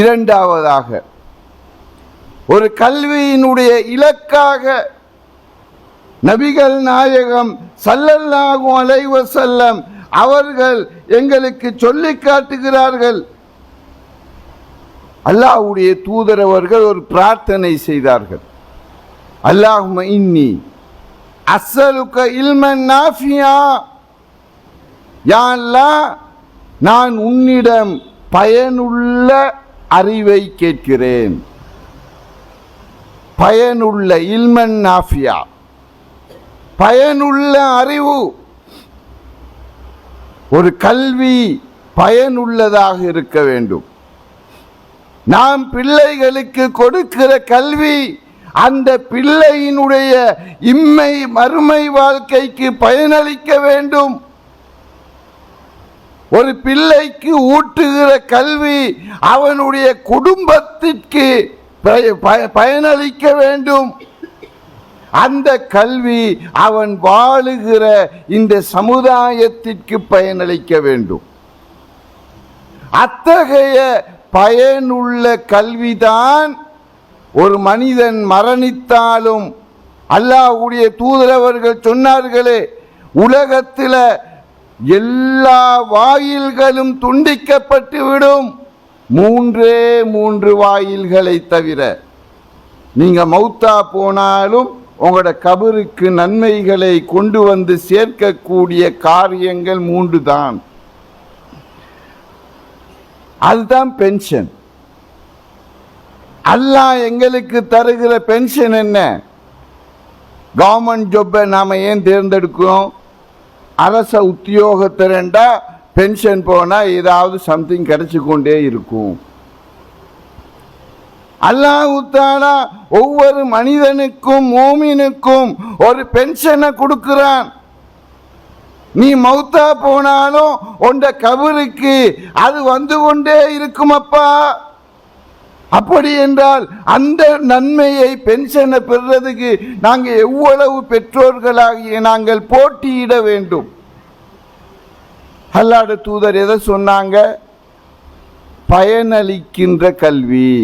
இரண்டாவதாக ஒரு கல்வியினுடைய இலக்காக நபிகள் நாயகம் சல்லல்லாகும் அலைவ செல்லம் அவர்கள் எங்களுக்கு சொல்லி காட்டுகிறார்கள். அல்லாஹ்வுடைய தூதரவர்கள் ஒரு பிரார்த்தனை செய்தார்கள். அல்லாஹும இன்னி அசலுக்க இல்மன் நாஃபியா. யா அல்லாஹ் நான் உன்னிடம் பயனுள்ள அறிவை கேட்கிறேன். பயனுள்ள இல்மன் நாஃபியா பயனுள்ள அறிவு. ஒரு கல்வி பயனுள்ளதாக இருக்க வேண்டும். நாம் பிள்ளைகளுக்கு கொடுக்கிற கல்வி அந்த பிள்ளையினுடைய இம்மை மறுமை வாழ்க்கைக்கு பயனளிக்க வேண்டும். ஒரு பிள்ளைக்கு ஊட்டுகிற கல்வி அவனுடைய குடும்பத்திற்கு பய- பய- பயனளிக்க வேண்டும். அந்த கல்வி அவன் வாழுகிற இந்த சமுதாயத்திற்கு பயனளிக்க வேண்டும். அத்தகைய பயனுள்ள கல்விதான் ஒரு மனிதன் மரணித்தாலும் அல்லாஹ்வுடைய தூதரவர்கள் சொன்னார்களே உலகத்தில் எல்லா வாயில்களும் துண்டிக்கப்பட்டு விடும். மூன்றே மூன்று வாயில்களை தவிர நீங்கள் மௌத்தா போனாலும் உங்களோட கபருக்கு நன்மைகளை கொண்டு வந்து சேர்க்கக்கூடிய காரியங்கள் மூன்று தான் அதுதான் பென்ஷன். அல்லாஹ் எங்களுக்கு தருகிற பென்ஷன் என்ன? கவர்மெண்ட் ஜாப்பை நாம் ஏன் தேர்ந்தெடுக்கிறோம்? அரச உத்தியோகத்திரண்டா பென்ஷன் போனால் ஏதாவது சம்திங் கிடைச்சி கொண்டே இருக்கும். அல்லாஹ் ஒவ்வொரு மனிதனுக்கும் மோமினுக்கும் ஒரு பென்ஷனை கொடுக்கிறான். நீ மௌத்தா போனாலும் உண்ட கபருக்கு அது வந்து கொண்டே இருக்குமப்பா. அப்படி என்றால் அந்த நன்மையை பென்ஷனை பெறுறதுக்கு நாங்கள் எவ்வளவு பெற்றோர்களாகிய நாங்கள் போட்டியிட வேண்டும். அல்லாட தூதர் எதை சொன்னாங்க? பயனளிக்கின்ற கல்வி.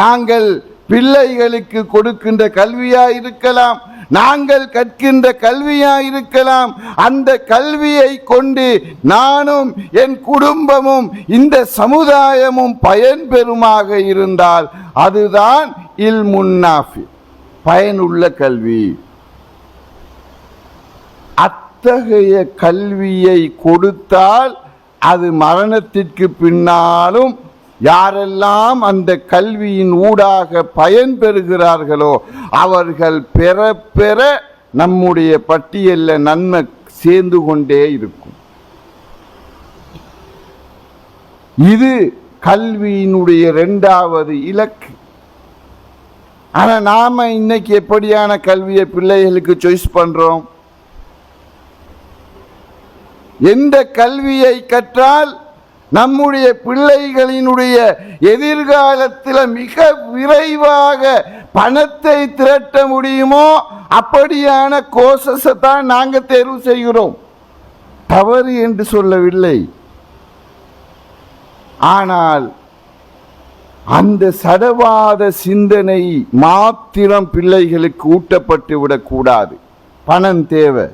நாங்கள் பிள்ளைகளுக்கு கொடுக்கின்ற கல்வியா இருக்கலாம் நாங்கள் கற்கின்ற கல்வியா இருக்கலாம் அந்த கல்வியை கொண்டு நானும் என் குடும்பமும் இந்த சமுதாயமும் பயன்பெறுமாக இருந்தால் அதுதான் இல் முன்னாஃபி பயனுள்ள கல்வி. அத்தகைய கல்வியை கொடுத்தால் அது மரணத்திற்கு பின்னாலும் யாரெல்லாம் அந்த கல்வியின் ஊடாக பயன் பெறுகிறார்களோ அவர்கள் பெற பெற நம்முடைய பட்டியலில் நன்மை சேர்ந்து கொண்டே இருக்கும். இது கல்வியினுடைய இரண்டாவது இலக்கு. ஆனால் நாம் இன்னைக்கு எப்படியான கல்வியை பிள்ளைகளுக்கு சாய்ஸ் பண்ணுறோம் எந்த கல்வியை கற்றால் நம்முடைய பிள்ளைகளினுடைய எதிர்காலத்தில் மிக விரைவாக பணத்தை திரட்ட முடியுமோ? அப்படியான கோர்சஸை தான் நாங்கள் தேர்வு செய்கிறோம். தவறு என்று சொல்லவில்லை. ஆனால் அந்த சடவாத சிந்தனை மாத்திரம் பிள்ளைகளுக்கு ஊட்டப்பட்டு விடக்கூடாது. பணம் தேவை.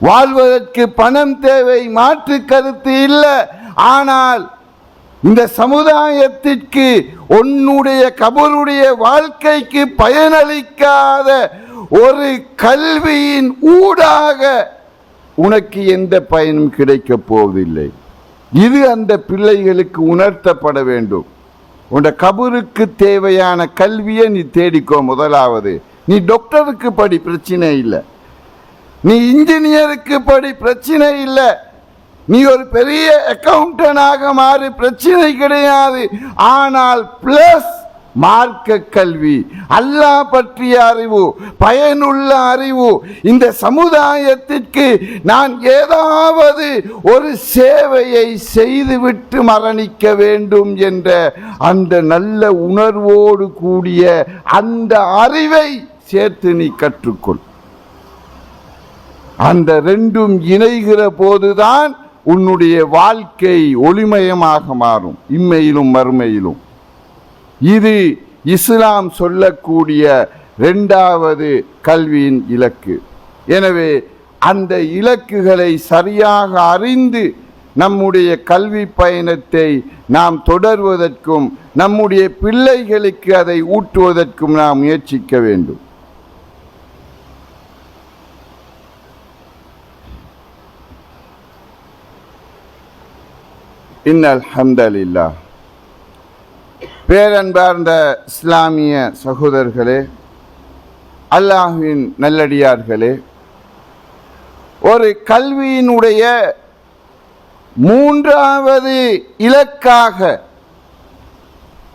வாழ்வதற்கு பணம் தேவை. மாற்று கருத்து இல்லை. ஆனால் இந்த சமுதாயத்திற்கு உன்னுடைய கபருடைய வாழ்க்கைக்கு பயனளிக்காத ஒரு கல்வியின் ஊடாக உனக்கு எந்த பயனும் கிடைக்கப் போவதில்லை. இது அந்த பிள்ளைகளுக்கு உணர்த்தப்பட வேண்டும். உன் கபருக்கு தேவையான கல்வியை நீ தேடிக்கோ முதலாவது. நீ டாக்டருக்கு படி பிரச்சனை இல்லை. நீ இன்ஜினியருக்கு படி பிரச்சனை இல்லை. நீ ஒரு பெரிய அக்கவுண்டனாக மாறி பிரச்சனை கிடையாது. ஆனால் பிளஸ் மார்க்க கல்வி அல்லாஹ் பற்றிய அறிவு பயனுள்ள அறிவு இந்த சமுதாயத்திற்கு நான் ஏதாவது ஒரு சேவையை செய்துவிட்டு மரணிக்க வேண்டும் என்ற அந்த நல்ல உணர்வோடு கூடிய அந்த அறிவை சேர்த்து நீ கற்றுக்கொள். அந்த ரெண்டும் இணைகிற போதுதான் உன்னுடைய வாழ்க்கை ஒளிமயமாக மாறும் இம்மையிலும் மறுமையிலும். இது இஸ்லாம் சொல்லக்கூடிய ரெண்டாவது கல்வியின் இலக்கு. எனவே அந்த இலக்குகளை சரியாக அறிந்து நம்முடைய கல்வி பயணத்தை நாம் தொடர்வதற்கும் நம்முடைய பிள்ளைகளுக்கு அதை ஊட்டுவதற்கும் நாம் முயற்சிக்க வேண்டும். இன்னல் ஹம்தலில்லா பேரன்பார்ந்த இஸ்லாமிய சகோதரர்களே அல்லாஹுவின் நல்லடியார்களே ஒரு கல்வியினுடைய மூன்றாவது இலக்காக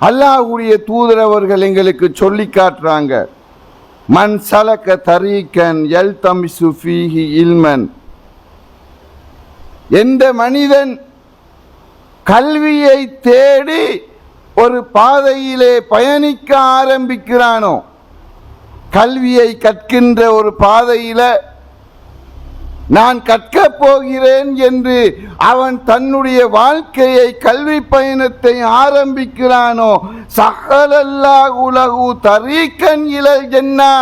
அல்லாஹுடைய தூதரவர்கள் எங்களுக்கு சொல்லி காட்டுறாங்க. மண் சலக்க தரீக்கன் எல் தமிசு ஃபீஹி இல்மன். எந்த மனிதன் கல்வியை தேடி ஒரு பாதையிலே பயணிக்க ஆரம்பிக்கிறானோ கல்வியை கற்கின்ற ஒரு பாதையில் நான் கற்கப் போகிறேன் என்று அவன் தன்னுடைய வாழ்க்கையை கல்வி பயணத்தை ஆரம்பிக்கிறானோ சகலல்லா உலகு தரீக்கன் இலல் ஜென்னா.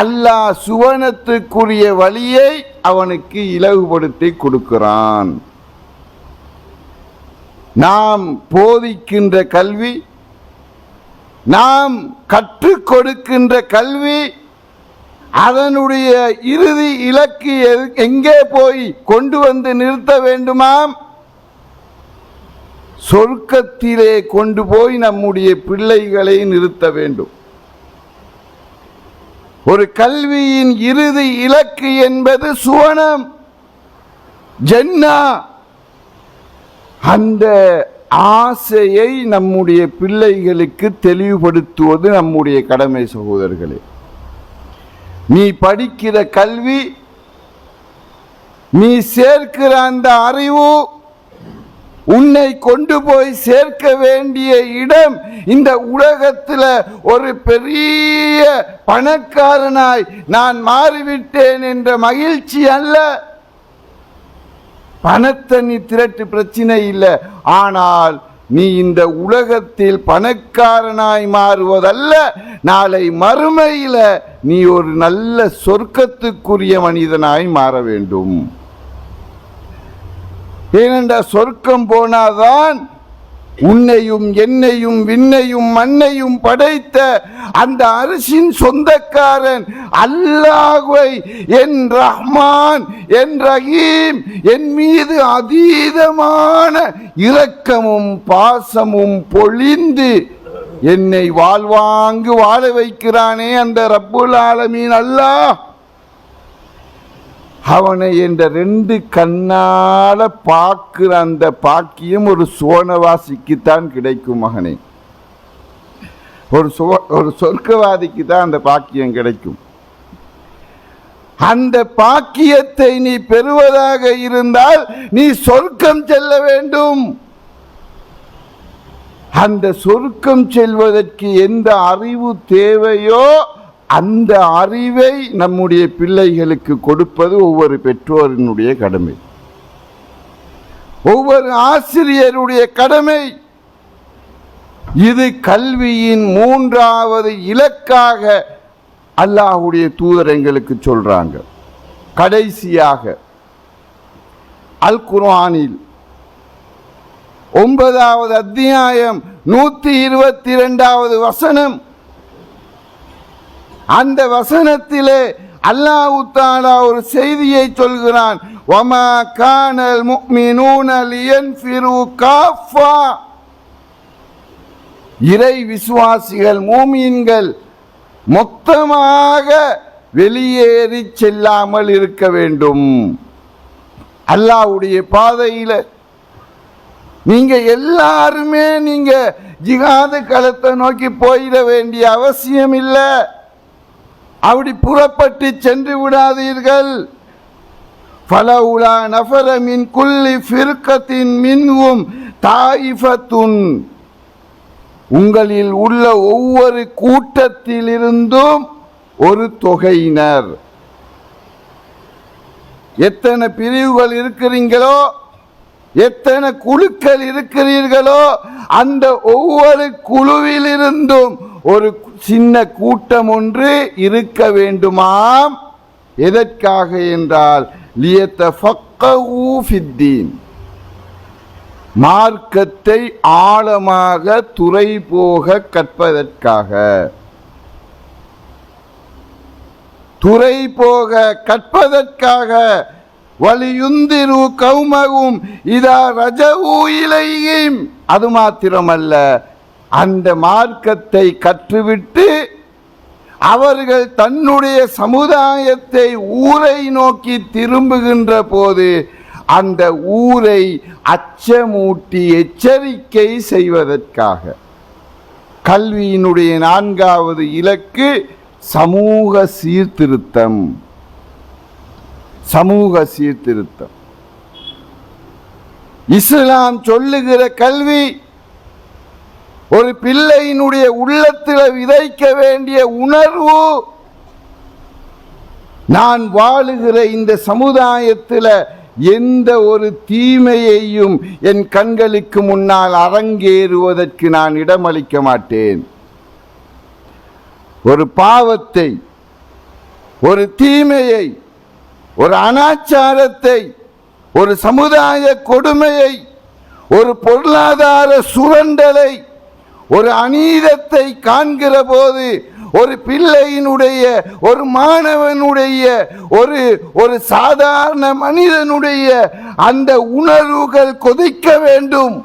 அல்லாஹ் சுவனத்துக்குரிய வழியை அவனுக்கு இலகுபடுத்தி கொடுக்கிறான். நாம் போதிக்கின்ற கல்வி நாம் கற்றுக் கொடுக்கின்ற கல்வி அதனுடைய இறுதி இலக்கு எங்கே போய் கொண்டு வந்து நிறுத்த வேண்டுமாம்? சொர்க்கத்திலே கொண்டு போய் நம்முடைய பிள்ளைகளை நிறுத்த வேண்டும். ஒரு கல்வியின் இறுதி இலக்கு என்பது சுவனம் ஜென்னா அந்த ஆசையை நம்முடைய பிள்ளைகளுக்கு தெளிவுபடுத்துவது நம்முடைய கடமை சகோதரர்களே. நீ படிக்கிற கல்வி நீ சேர்க்கிற அந்த அறிவு உன்னை கொண்டு போய் சேர்க்க வேண்டிய இடம் இந்த உலகத்தில் ஒரு பெரிய பணக்காரனாய் நான் மாறிவிட்டேன் என்ற மகிழ்ச்சி அல்ல. பணத்தை நீ திரட்டு பிரச்சனை இல்லை. ஆனால் நீ இந்த உலகத்தில் பணக்காரனாய் மாறுவதல்ல. நாளை மறுமையில நீ ஒரு நல்ல சொர்க்கத்துக்குரிய மனிதனாய் மாற வேண்டும். ஏனென்றால் சொர்க்கம் போனாதான் உன்னையும் என்னையும் விண்ணையும் மண்ணையும் படைத்த அந்த அரிசின் சொந்தக்காரன் அல்லாஹ்வை என் ரஹ்மான் என் ரஹீம் என் மீது அதீதமான இரக்கமும் பாசமும் பொழிந்து என்னை வாழ்வாங்கு வாழ வைக்கிறானே அந்த ரப்புல் ஆலமீன் அல்லாஹ். அவனை என்ற ரெண்டு கண்ணால் பார்க்கிற அந்த பாக்கியம் ஒரு சோனவாசிக்குத்தான் கிடைக்கும் மகனே. ஒரு சுவ- ஒரு சொர்க்கவாதிக்கு தான் அந்த பாக்கியம் கிடைக்கும். அந்த பாக்கியத்தை நீ பெறுவதாக இருந்தால் நீ சொர்க்கம் செல்ல வேண்டும். அந்த சொர்க்கம் செல்வதற்கு எந்த அறிவு தேவையோ அந்த அறிவை நம்முடைய பிள்ளைகளுக்கு கொடுப்பது ஒவ்வொரு பெற்றோரினுடைய கடமை. ஒவ்வொரு ஆசிரியருடைய கடமை. இது கல்வியின் மூன்றாவது இலக்காக அல்லாஹ்வுடைய தூதர் எங்களுக்கு சொல்றாங்க. கடைசியாக அல் குர்ஆனில் ஒன்பதாவது அத்தியாயம் நூற்றி இருபத்தி இரண்டாவது வசனம் அந்த வசனத்திலே அல்லாஹ் தாலா ஒரு செய்தியை சொல்கிறான். வமா கானல் முஃமினூன லியன்ஃபிரு காஃபா. இறை விசுவாசிகள் மூமீன்கள் மொத்தமாக வெளியேறி செல்லாமல் இருக்க வேண்டும். அல்லாஹ்வுடைய பாதையில் நீங்க எல்லாருமே நீங்க ஜிகாது களத்தை நோக்கி போயிட வேண்டிய அவசியம் இல்லை அப்படி புறப்பட்டு சென்று விடாதீர்கள். பலவுலா நபரமின் குல்லி ஃபிர்கத்தின் மின்வும் தாயிஃபத்துன். உங்களில் உள்ள ஒவ்வொரு கூட்டத்திலிருந்தும் ஒரு தொகையினர். எத்தனை பிரிவுகள் இருக்கிறீங்களோ எத்தனை குழுக்கள் இருக்கிறீர்களோ அந்த ஒவ்வொரு குழுவிலிருந்தும் ஒரு சின்ன கூட்டம் ஒன்று இருக்க வேண்டுமாம். எதற்காக என்றால் மார்க்கத்தை ஆழமாக துறை போக கற்பதற்காக. துறை போக கற்பதற்காக. வலியுந்திரு கௌமகும் இதா ரஜவு இலையும் அது மாத்திரமல்ல அந்த மார்க்கத்தை கற்றுவிட்டு அவர்கள் தன்னுடைய சமுதாயத்தை ஊரை நோக்கி திரும்புகின்ற போது அந்த ஊரை அச்சமூட்டி எச்சரிக்கை செய்வதற்காக கல்வியினுடைய நான்காவது இலக்கு சமூக சீர்திருத்தம். சமூக சீர்திருத்தம். இஸ்லாம் சொல்லுகிற கல்வி ஒரு பிள்ளையினுடைய உள்ளத்தில் விதைக்க வேண்டிய உணர்வு நான் வாழுகிற இந்த சமுதாயத்தில் எந்த ஒரு தீமையையும் என் கண்களுக்கு முன்னால் அரங்கேறுவதற்கு நான் இடமளிக்க மாட்டேன். ஒரு பாவத்தை ஒரு தீமையை ஒரு அனாச்சாரத்தை ஒரு சமுதாய கொடுமையை ஒரு பொருளாதார சுரண்டலை ஒரு அநீதத்தை காண்கிற போது ஒரு பிள்ளையினுடைய ஒரு மாணவனுடைய ஒரு ஒரு சாதாரண மனிதனுடைய அந்த உணர்வுகள் கொதிக்க வேண்டும்.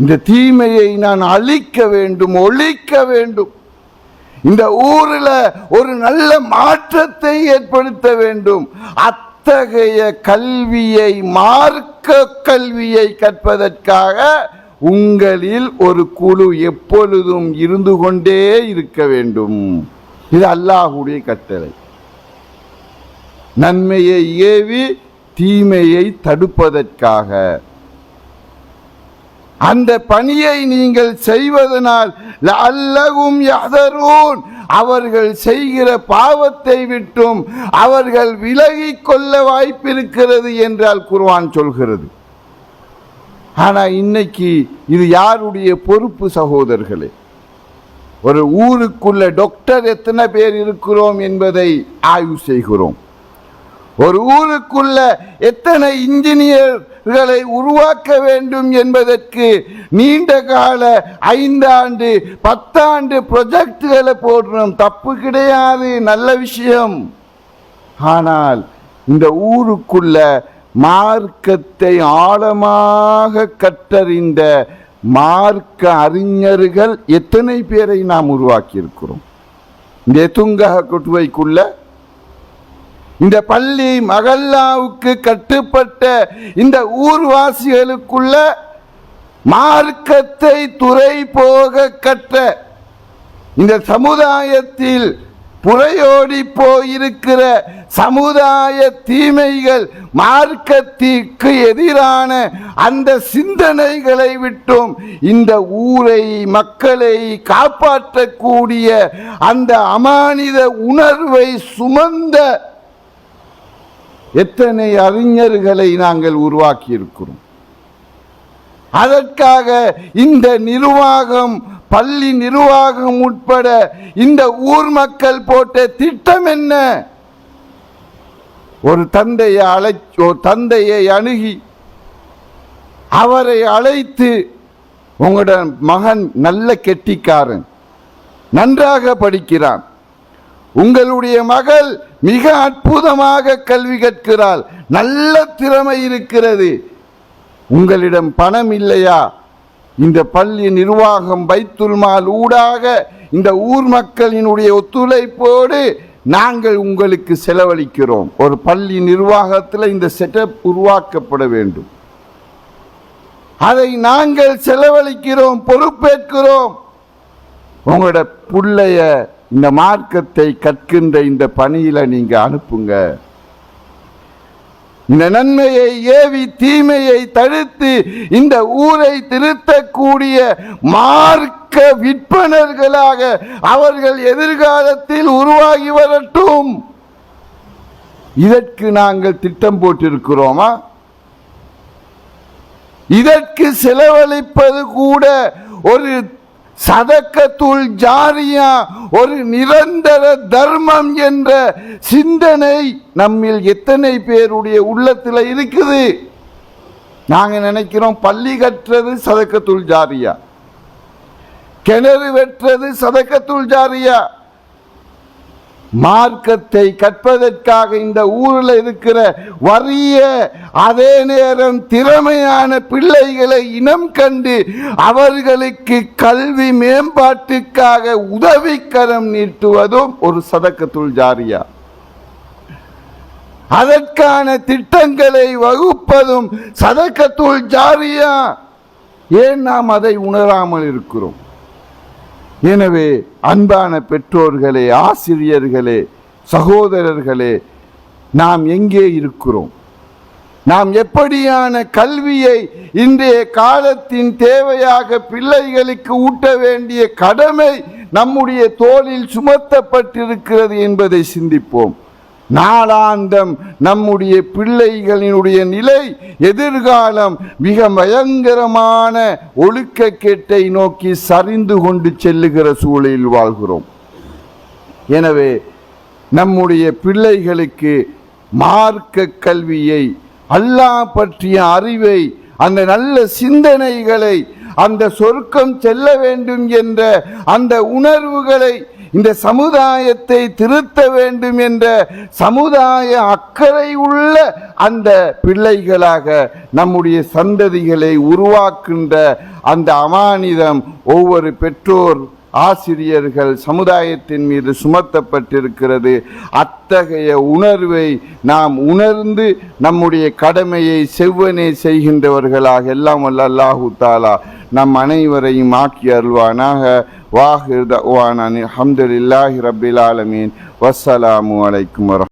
இந்த தீமையை நான் அழிக்க வேண்டும் ஒழிக்க வேண்டும். இந்த ஊரில் ஒரு நல்ல மாற்றத்தை ஏற்படுத்த வேண்டும். அத்தகைய கல்வியை மார்க்க கல்வியை கற்பதற்காக உங்களில் ஒரு குழு எப்பொழுதும் இருந்து கொண்டே இருக்க வேண்டும். இது அல்லாஹுடைய கட்டளை. நன்மையை ஏவி தீமையை தடுப்பதற்காக. அந்த பணியை நீங்கள் செய்வதனால் அல்லகும் யதரூன் அவர்கள் செய்கிற பாவத்தை விட்டும் அவர்கள் விலகிக் கொள்ள வாய்ப்பிருக்கிறது என்றால் குர்வான் சொல்கிறது. ஆனால் இன்னைக்கு இது யாருடைய பொறுப்பு சகோதரர்களே? ஒரு ஊருக்குள்ள டாக்டர் எத்தனை பேர் இருக்கிறோம் என்பதை ஆய்வு செய்கிறோம். ஒரு ஊருக்குள்ள எத்தனை இன்ஜினியர்களை உருவாக்க வேண்டும் என்பதற்கு நீண்ட கால ஐந்தாண்டு பத்தாண்டு ப்ரொஜெக்டுகளை போடுறோம் தப்பு கிடையாது நல்ல விஷயம். ஆனால் இந்த ஊருக்குள்ள மார்க்கத்தை ஆழமாக கற்றறிந்த மார்க்க அறிஞர்கள் எத்தனை பேரை நாம் உருவாக்கியிருக்கிறோம்? இந்த எத்துங்கக கொட்டுவைக்குள்ள இந்த பள்ளி மகல்லாவுக்கு கட்டுப்பட்ட இந்த ஊர்வாசிகளுக்குள்ள மார்க்கத்தை துறை போக கற்ற இந்த சமுதாயத்தில் புறையோடி போயிருக்கிற சமுதாய தீமைகள் மார்க்கத்திற்கு எதிரான அந்த சிந்தனைகளை விட்டும் இந்த ஊரை மக்களை காப்பாற்றக்கூடிய அந்த அமானித உணர்வை சுமந்த எத்தனை அறிஞர்களை நாங்கள் உருவாக்கியிருக்கிறோம்? அதற்காக இந்த நிர்வாகம் பள்ளி நிர்வாகம் உட்பட இந்த ஊர் மக்கள் போட்ட திட்டம் என்ன? ஒரு தந்தையை அழை ஒரு தந்தையை அணுகி அவரை அழைத்து உங்களோட மகன் நல்ல கெட்டிக்காரன் நன்றாக படிக்கிறான். உங்களுடைய மகள் மிக அற்புதமாக கல்வி கற்கிறாள். நல்ல திறமை இருக்கிறது. உங்களிடம் பணம் இல்லையா? இந்த பள்ளி நிர்வாகம் பைத்துல்மால் ஊடாக இந்த ஊர் மக்களினுடைய ஒத்துழைப்போடு நாங்கள் உங்களுக்கு செலவழிக்கிறோம். ஒரு பள்ளி நிர்வாகத்தில் இந்த செட்டப் உருவாக்கப்பட வேண்டும். அதை நாங்கள் செலவழிக்கிறோம் பொறுப்பேற்கிறோம். உங்களோட பிள்ளைய இந்த மார்க்கத்தை கற்கின்ற இந்த பணியில் நீங்கள் அனுப்புங்க. நன்மையை ஏவி தீமையை தடுத்து இந்த ஊரை திருத்தக்கூடிய மார்க்க விற்பனர்களாக அவர்கள் எதிர்காலத்தில் உருவாகி வரட்டும். இதற்கு நாங்கள் திட்டம் போட்டிருக்கிறோமா? இதற்கு செலவழிப்பது கூட ஒரு சதக்கத்துள் ஜாரியா ஒரு நிரந்தர தர்மம் என்ற சிந்தனை நம்மில் எத்தனை பேருடைய உள்ளத்தில் இருக்குது? நாங்கள் நினைக்கிறோம் பள்ளி கற்றது சதக்கத்துள் ஜாரியா. கிணறு வெற்றது சதக்கத்துள் ஜாரியா. மார்க்கத்தை கற்பதற்காக இந்த ஊரில் இருக்கிற வறிய அதே நேரம் திறமையான பிள்ளைகளை இனம் கண்டு அவர்களுக்கு கல்வி மேம்பாட்டுக்காக உதவிக்கரம் நீட்டுவதும் ஒரு சதக்கத்துள் ஜாரியா. அதற்கான திட்டங்களை வகுப்பதும் சதக்கத்துள் ஜாரியா. ஏன் நாம் அதை உணராமல் இருக்கிறோம்? எனவே அன்பான பெற்றோர்களே ஆசிரியர்களே சகோதரர்களே நாம் எங்கே இருக்கிறோம்? நாம் எப்படியான கல்வியை இன்றைய காலத்தின் தேவையாக பிள்ளைகளுக்கு ஊட்ட வேண்டிய கடமை நம்முடைய தோளில் சுமத்தப்பட்டிருக்கிறது என்பதை சிந்திப்போம். நாளாந்தம் நம்முடைய பிள்ளைகளினுடைய நிலை எதிர்காலம் மிக பயங்கரமான ஒழுக்கக்கேட்டை நோக்கி சரிந்து கொண்டு செல்லுகிற சூழலில் வாழ்கிறோம். எனவே நம்முடைய பிள்ளைகளுக்கு மார்க்க கல்வியை அல்லாஹ் பற்றிய அறிவை அந்த நல்ல சிந்தனைகளை அந்த சொர்க்கம் செல்ல வேண்டும் என்ற அந்த உணர்வுகளை இந்த சமுதாயத்தை திருத்த வேண்டும் என்ற சமுதாய அக்கறை உள்ள அந்த பிள்ளைகளாக நம்முடைய சந்ததிகளை உருவாக்குகின்ற அந்த அமானிதம் ஒவ்வொரு பெற்றோர் ஆசிரியர்கள் சமுதாயத்தின் மீது சுமத்தப்பட்டிருக்கிறது. அத்தகைய உணர்வை நாம் உணர்ந்து நம்முடைய கடமையை செவ்வனே செய்கின்றவர்களாக எல்லாம் வல்ல அல்லாஹு தாலா நம் அனைவரையும் ஆக்கி அருள்வானாக. வாஹிர் தவானான் அல்ஹம்துலில்லாஹி ரபில் ஆலமீன். வசலாமு அலைக்கும் வரம்